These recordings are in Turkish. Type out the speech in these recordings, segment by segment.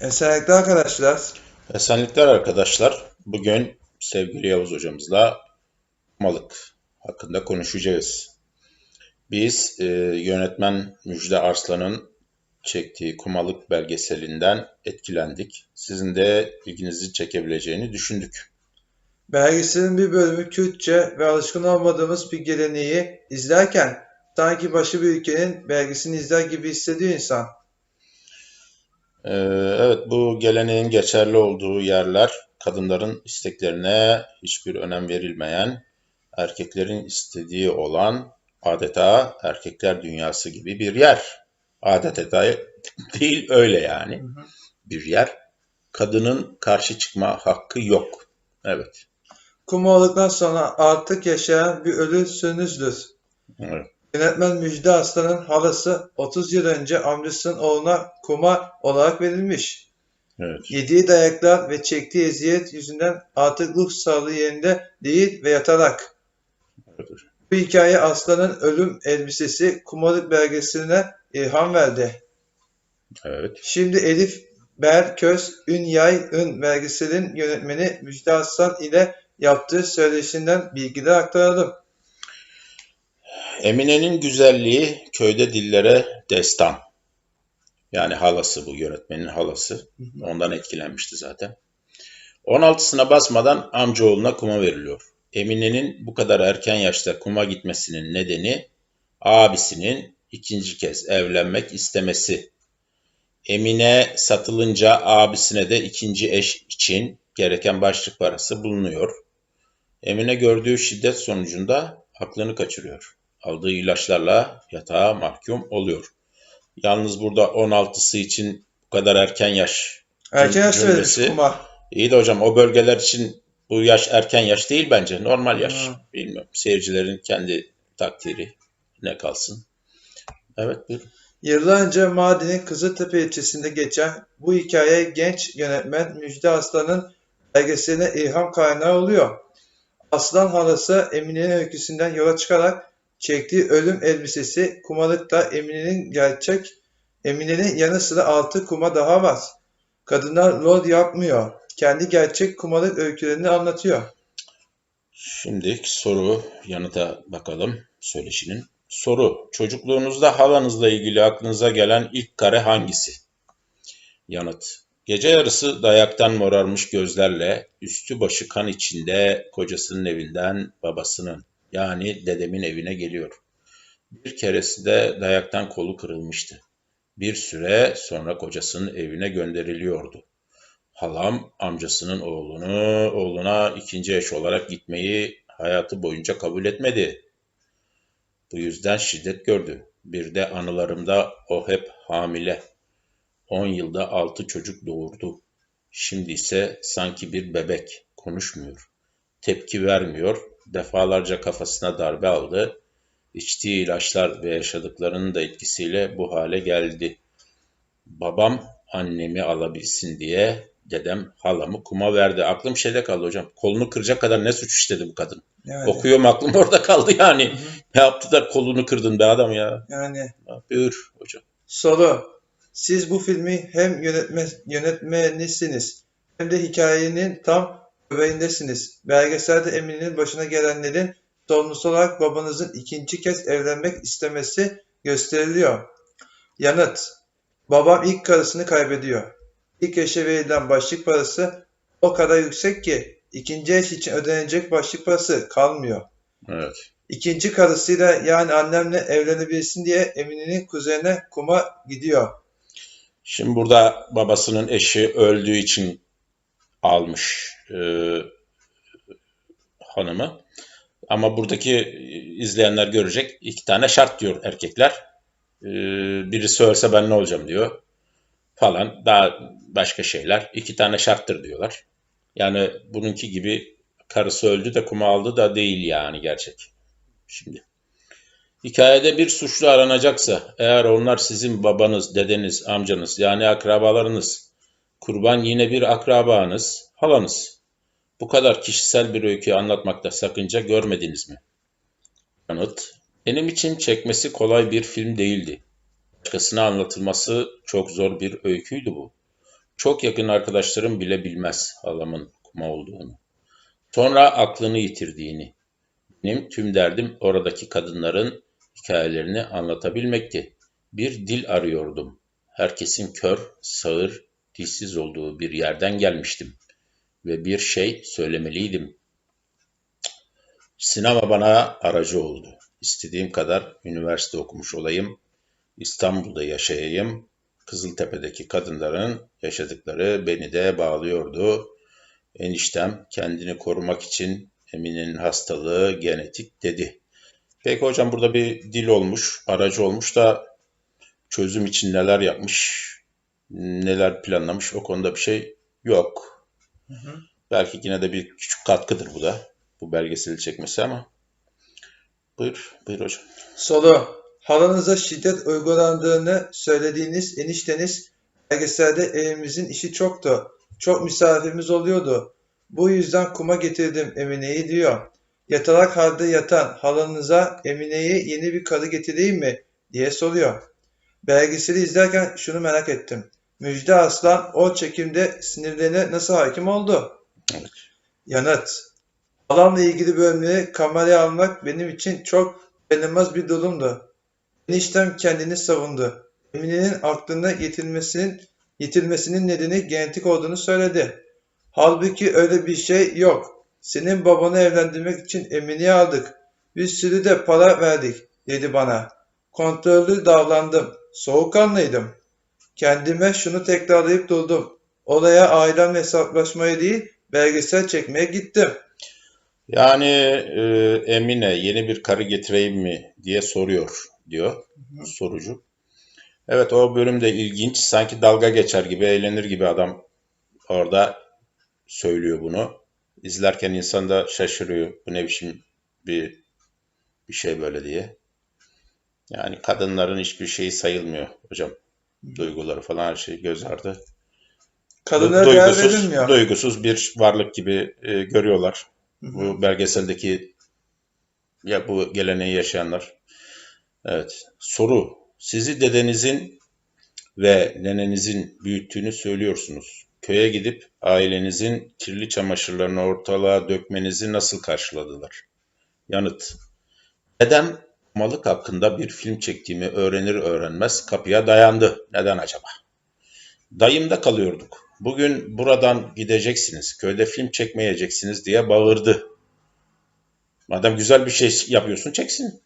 Esenlikler arkadaşlar. Esenlikler arkadaşlar. Bugün sevgili Yavuz hocamızla malık hakkında konuşacağız. Biz e, yönetmen Müjde Arslan'ın çektiği Kumalık belgeselinden etkilendik. Sizin de ilginizi çekebileceğini düşündük. Belgeselin bir bölümü Kürtçe ve alışkın olmadığımız bir geleneği izlerken sanki başka bir ülkenin belgesini izler gibi hissediyor insan. E, evet bu geleneğin geçerli olduğu yerler kadınların isteklerine hiçbir önem verilmeyen, erkeklerin istediği olan adeta erkekler dünyası gibi bir yer. Adeta değil öyle yani bir yer. Kadının karşı çıkma hakkı yok. Evet. Kuma olduktan sonra artık yaşayan bir ölü sönüzdür. evet. Yönetmen Müjde Aslan'ın halası 30 yıl önce amcasının oğluna kuma olarak verilmiş. Evet. Yediği dayaklar ve çektiği eziyet yüzünden artık ruh sağlığı yerinde değil ve yatarak. Evet. Bu hikaye Aslan'ın ölüm elbisesi kumalık belgeseline ilham verdi. Evet. Şimdi Elif Berköz Ün Yay Ün belgeselin yönetmeni Müjde Aslan ile yaptığı söyleşinden bilgiler aktaralım. Emine'nin güzelliği köyde dillere destan. Yani halası bu yönetmenin halası. Ondan etkilenmişti zaten. 16'sına basmadan amcaoğluna kuma veriliyor. Emine'nin bu kadar erken yaşta kuma gitmesinin nedeni abisinin ikinci kez evlenmek istemesi. Emine satılınca abisine de ikinci eş için gereken başlık parası bulunuyor. Emine gördüğü şiddet sonucunda aklını kaçırıyor. Aldığı ilaçlarla yatağa mahkum oluyor. Yalnız burada 16'sı için bu kadar erken yaş. Erken verilmiş Cümlesi- kuma. İyi de hocam o bölgeler için bu yaş erken yaş değil bence. Normal yaş. Ha. Bilmiyorum. Seyircilerin kendi takdiri ne kalsın. Evet buyurun. Yıllar önce Mardin'in Kızıltepe ilçesinde geçen bu hikaye genç yönetmen Müjde Aslan'ın belgeseline ilham kaynağı oluyor. Aslan halası Emine'nin öyküsünden yola çıkarak çektiği ölüm elbisesi kumalıkta Emine'nin gerçek Emine'nin yanı sıra altı kuma daha var. Kadınlar rol yapmıyor. Kendi gerçek kumalık öykülerini anlatıyor. Şimdi soru yanıta bakalım söyleşinin. Soru. Çocukluğunuzda halanızla ilgili aklınıza gelen ilk kare hangisi? Yanıt. Gece yarısı dayaktan morarmış gözlerle üstü başı kan içinde kocasının evinden babasının yani dedemin evine geliyor. Bir keresi de dayaktan kolu kırılmıştı. Bir süre sonra kocasının evine gönderiliyordu. Halam amcasının oğlunu oğluna ikinci eş olarak gitmeyi hayatı boyunca kabul etmedi. Bu yüzden şiddet gördü. Bir de anılarımda o hep hamile. 10 yılda 6 çocuk doğurdu. Şimdi ise sanki bir bebek konuşmuyor. Tepki vermiyor. Defalarca kafasına darbe aldı. İçtiği ilaçlar ve yaşadıklarının da etkisiyle bu hale geldi. Babam annemi alabilsin diye dedem halamı kuma verdi. Aklım şeyde kaldı hocam. Kolunu kıracak kadar ne suç işledi bu kadın? Yani, Okuyorum aklım orada kaldı yani. Hı hı. Ne yaptı da kolunu kırdın be adam ya. yani Buyur hocam. Soru. Siz bu filmi hem yönetme, yönetmenisiniz hem de hikayenin tam göbeğindesiniz. Belgeselde Emine'nin başına gelenlerin sorumlusu olarak babanızın ikinci kez evlenmek istemesi gösteriliyor. Yanıt. Babam ilk karısını kaybediyor. İlk eşe verilen başlık parası o kadar yüksek ki ikinci eş için ödenecek başlık parası kalmıyor. Evet. İkinci karısıyla yani annemle evlenebilsin diye Emine'nin kuzene kuma gidiyor. Şimdi burada babasının eşi öldüğü için almış e, hanımı. Ama buradaki izleyenler görecek iki tane şart diyor erkekler. E, birisi ölse ben ne olacağım diyor falan daha başka şeyler. İki tane şarttır diyorlar. Yani bununki gibi karısı öldü de kuma aldı da değil yani gerçek. Şimdi. Hikayede bir suçlu aranacaksa, eğer onlar sizin babanız, dedeniz, amcanız yani akrabalarınız, kurban yine bir akrabanız, halanız. Bu kadar kişisel bir öykü anlatmakta sakınca görmediniz mi? Yanıt, benim için çekmesi kolay bir film değildi. Başkasına anlatılması çok zor bir öyküydü bu. Çok yakın arkadaşlarım bile bilmez halamın kuma olduğunu. Sonra aklını yitirdiğini. Benim tüm derdim oradaki kadınların hikayelerini anlatabilmekti. Bir dil arıyordum. Herkesin kör, sağır, dilsiz olduğu bir yerden gelmiştim. Ve bir şey söylemeliydim. Sinema bana aracı oldu. İstediğim kadar üniversite okumuş olayım, İstanbul'da yaşayayım. Kızıltepe'deki kadınların yaşadıkları beni de bağlıyordu. Eniştem kendini korumak için Emine'nin hastalığı genetik dedi. Peki hocam burada bir dil olmuş, aracı olmuş da çözüm için neler yapmış, neler planlamış o konuda bir şey yok. Hı hı. Belki yine de bir küçük katkıdır bu da. Bu belgeseli çekmesi ama. Buyur, buyur hocam. Soru. Halanıza şiddet uygulandığını söylediğiniz enişteniz belgeselde evimizin işi çoktu. Çok misafirimiz oluyordu. Bu yüzden kuma getirdim Emine'yi diyor. Yatalak halde yatan halanıza Emine'yi yeni bir karı getireyim mi diye soruyor. Belgeseli izlerken şunu merak ettim. Müjde Aslan o çekimde sinirlerine nasıl hakim oldu? Evet. Yanıt. Halamla ilgili bölümleri kameraya almak benim için çok beğenilmez bir durumdu. Eniştem kendini savundu. Emine'nin aklına yitilmesinin, yitilmesinin nedeni genetik olduğunu söyledi. Halbuki öyle bir şey yok. Senin babanı evlendirmek için Emine'yi aldık. Bir sürü de para verdik, dedi bana. Kontrollü davrandım. Soğukkanlıydım. Kendime şunu tekrarlayıp durdum. Olaya ailemle hesaplaşmaya değil, belgesel çekmeye gittim. Yani e, Emine yeni bir karı getireyim mi diye soruyor diyor sorucu. Evet o bölüm de ilginç. Sanki dalga geçer gibi, eğlenir gibi adam orada söylüyor bunu. İzlerken insan da şaşırıyor. Bu ne biçim bir bir şey böyle diye. Yani kadınların hiçbir şeyi sayılmıyor hocam. Duyguları falan her şey göz ardı. Kadına değer duygusuz, verilmiyor. duygusuz bir varlık gibi e, görüyorlar. Hı hı. Bu belgeseldeki ya bu geleneği yaşayanlar. Evet. Soru. Sizi dedenizin ve nenenizin büyüttüğünü söylüyorsunuz. Köye gidip ailenizin kirli çamaşırlarını ortalığa dökmenizi nasıl karşıladılar? Yanıt. Dedem malık hakkında bir film çektiğimi öğrenir öğrenmez kapıya dayandı. Neden acaba? Dayımda kalıyorduk. Bugün buradan gideceksiniz, köyde film çekmeyeceksiniz diye bağırdı. Madem güzel bir şey yapıyorsun çeksin.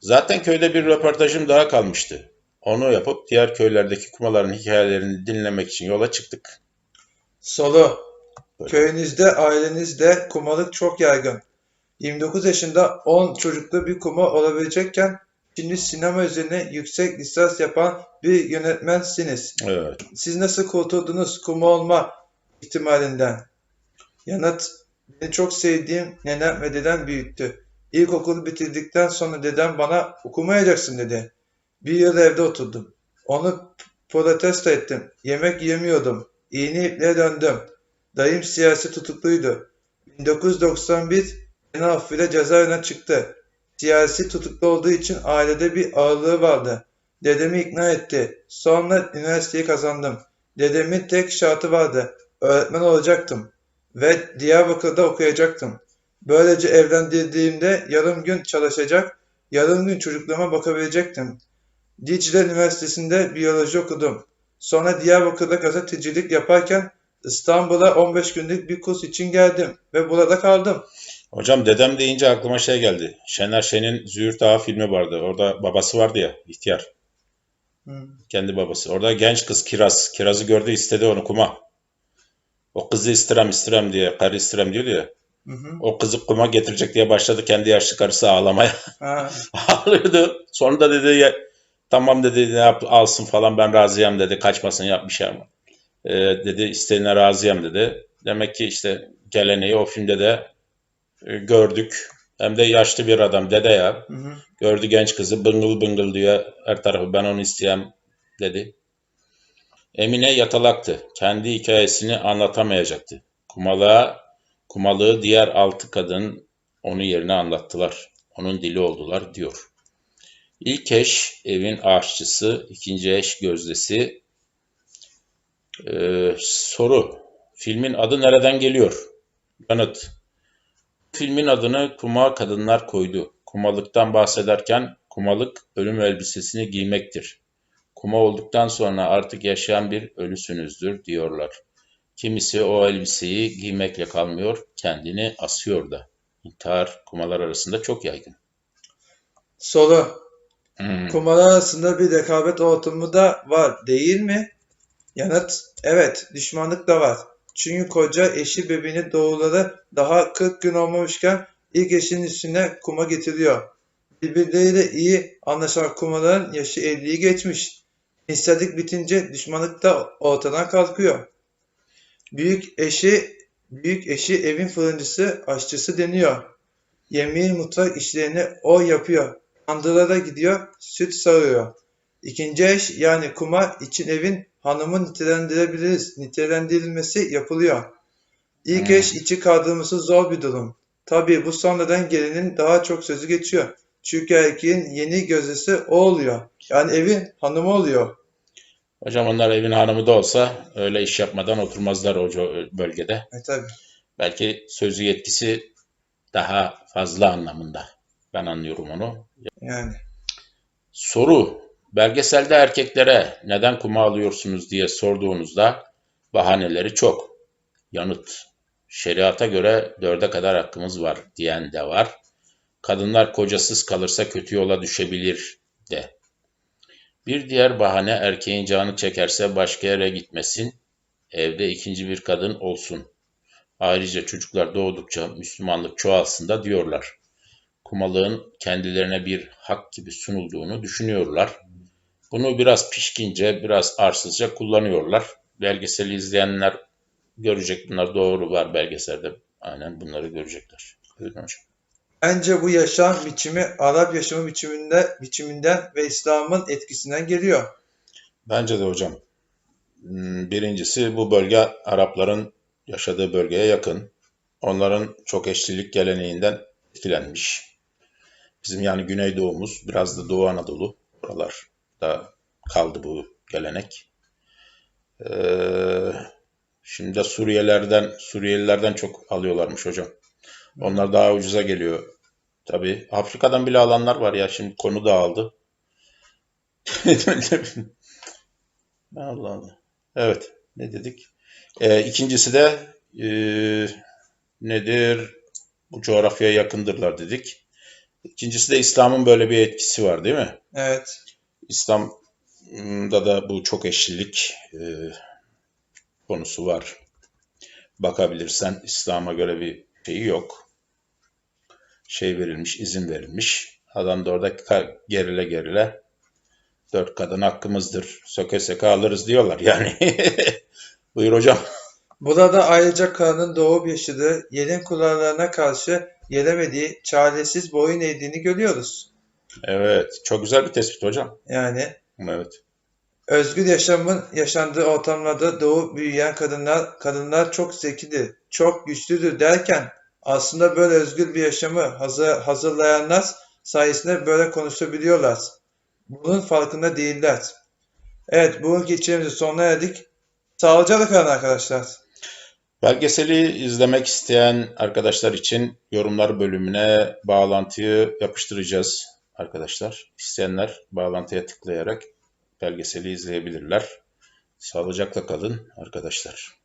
Zaten köyde bir röportajım daha kalmıştı. Onu yapıp diğer köylerdeki kumaların hikayelerini dinlemek için yola çıktık. Soru. Böyle. Köyünüzde, ailenizde kumalık çok yaygın. 29 yaşında 10 çocuklu bir kuma olabilecekken şimdi sinema üzerine yüksek lisans yapan bir yönetmensiniz. Evet. Siz nasıl kurtuldunuz kuma olma ihtimalinden? Yanıt. Beni çok sevdiğim nenem ve dedem büyüttü. İlkokulu bitirdikten sonra dedem bana okumayacaksın dedi. Bir yıl evde oturdum. Onu protesto ettim. Yemek yemiyordum. İğne ipliğe döndüm. Dayım siyasi tutukluydu. 1991 beni affıyla cezaevine çıktı. Siyasi tutuklu olduğu için ailede bir ağırlığı vardı. Dedemi ikna etti. Sonra üniversiteyi kazandım. Dedemin tek şartı vardı. Öğretmen olacaktım. Ve Diyarbakır'da okuyacaktım. Böylece evlendirdiğimde yarım gün çalışacak, yarım gün çocuklarıma bakabilecektim. Dicle Üniversitesi'nde biyoloji okudum. Sonra Diyarbakır'da gazetecilik yaparken İstanbul'a 15 günlük bir kurs için geldim ve burada kaldım. Hocam dedem deyince aklıma şey geldi. Şener Şen'in Züğürt Ağa filmi vardı. Orada babası vardı ya, ihtiyar. Hı. Kendi babası. Orada genç kız Kiraz. Kiraz'ı gördü istedi onu kuma. O kızı istirem istirem diye, karı istirem diyordu ya. Hı hı. O kızı kuma getirecek diye başladı kendi yaşlı karısı ağlamaya. Ağlıyordu. Sonra da dedi ya, tamam dedi ne yap, alsın falan ben razıyım dedi. Kaçmasın yapmış ama. Ee, dedi isteğine razıyım dedi. Demek ki işte geleneği o filmde de gördük. Hem de yaşlı bir adam dede ya. hı hı. Gördü genç kızı bıngıl bıngıl diyor her tarafı ben onu isteyem dedi. Emine yatalaktı. Kendi hikayesini anlatamayacaktı. Kumalığa, kumalığı diğer altı kadın onu yerine anlattılar. Onun dili oldular diyor. İlk eş evin aşçısı, ikinci eş gözdesi, Ee, soru. Filmin adı nereden geliyor? Yanıt. Filmin adını kuma kadınlar koydu. Kumalıktan bahsederken kumalık ölüm elbisesini giymektir. Kuma olduktan sonra artık yaşayan bir ölüsünüzdür diyorlar. Kimisi o elbiseyi giymekle kalmıyor, kendini asıyor da. İntihar kumalar arasında çok yaygın. Soru. Hmm. Kumalar arasında bir rekabet ortamı da var değil mi? Yanıt. Evet, düşmanlık da var. Çünkü koca eşi bebeğini doğuları daha 40 gün olmamışken ilk eşinin üstüne kuma getiriyor. Birbirleriyle iyi anlaşan kumaların yaşı 50'yi geçmiş. İnsellik bitince düşmanlık da ortadan kalkıyor. Büyük eşi büyük eşi evin fırıncısı, aşçısı deniyor. Yemeğin mutfak işlerini o yapıyor. Mandıra gidiyor, süt sağıyor. İkinci eş yani kuma için evin hanımı nitelendirebiliriz. Nitelendirilmesi yapılıyor. İlk Hmm. eş içi kaldırması zor bir durum. Tabii bu sonradan gelinin daha çok sözü geçiyor. Çünkü erkeğin yeni gözdesi o oluyor. Yani evin hanımı oluyor. Hocam onlar evin hanımı da olsa öyle iş yapmadan oturmazlar o bölgede. E tabii. Belki sözü yetkisi daha fazla anlamında. Ben anlıyorum onu. Yani. Soru. Belgeselde erkeklere neden kuma alıyorsunuz diye sorduğunuzda bahaneleri çok. Yanıt. Şeriata göre dörde kadar hakkımız var diyen de var. Kadınlar kocasız kalırsa kötü yola düşebilir de. Bir diğer bahane erkeğin canı çekerse başka yere gitmesin, evde ikinci bir kadın olsun. Ayrıca çocuklar doğdukça Müslümanlık çoğalsın da diyorlar. Kumalığın kendilerine bir hak gibi sunulduğunu düşünüyorlar. Bunu biraz pişkince, biraz arsızca kullanıyorlar. Belgeseli izleyenler görecek bunlar doğru var belgeselde. Aynen bunları görecekler. Buyurun hocam. Bence bu yaşam biçimi Arap yaşamı biçiminde, biçiminden ve İslam'ın etkisinden geliyor. Bence de hocam. Hmm, Birincisi bu bölge Arapların yaşadığı bölgeye yakın. Onların çok eşlilik geleneğinden etkilenmiş. Bizim yani Güneydoğumuz, biraz da Doğu Anadolu. Buralarda kaldı bu gelenek. Ee, şimdi de Suriyelilerden, Suriyelilerden çok alıyorlarmış hocam. Onlar daha ucuza geliyor. Tabii Afrika'dan bile alanlar var ya şimdi konu dağıldı. Allah Allah. Evet. Ne dedik? Ee, ikincisi de ee, nedir? Bu coğrafyaya yakındırlar dedik. İkincisi de İslam'ın böyle bir etkisi var değil mi? Evet. İslam'da da bu çok eşlilik ee, konusu var. Bakabilirsen İslam'a göre bir şeyi yok. Şey verilmiş, izin verilmiş. Adam da orada gerile gerile dört kadın hakkımızdır. Söke söke alırız diyorlar yani. Buyur hocam. Burada ayrıca karının doğup yaşadığı yerin kurallarına karşı gelemediği, çaresiz boyun eğdiğini görüyoruz. Evet. Çok güzel bir tespit hocam. Yani Evet. özgür yaşamın yaşandığı ortamlarda doğup büyüyen kadınlar, kadınlar çok zekidir, çok güçlüdür derken aslında böyle özgür bir yaşamı hazır, hazırlayanlar sayesinde böyle konuşabiliyorlar. Bunun farkında değiller. Evet, bugünkü içeriğimizin sonuna erdik. Sağlıcakla kalın arkadaşlar. Belgeseli izlemek isteyen arkadaşlar için yorumlar bölümüne bağlantıyı yapıştıracağız arkadaşlar. İsteyenler bağlantıya tıklayarak belgeseli izleyebilirler. Sağlıcakla kalın arkadaşlar.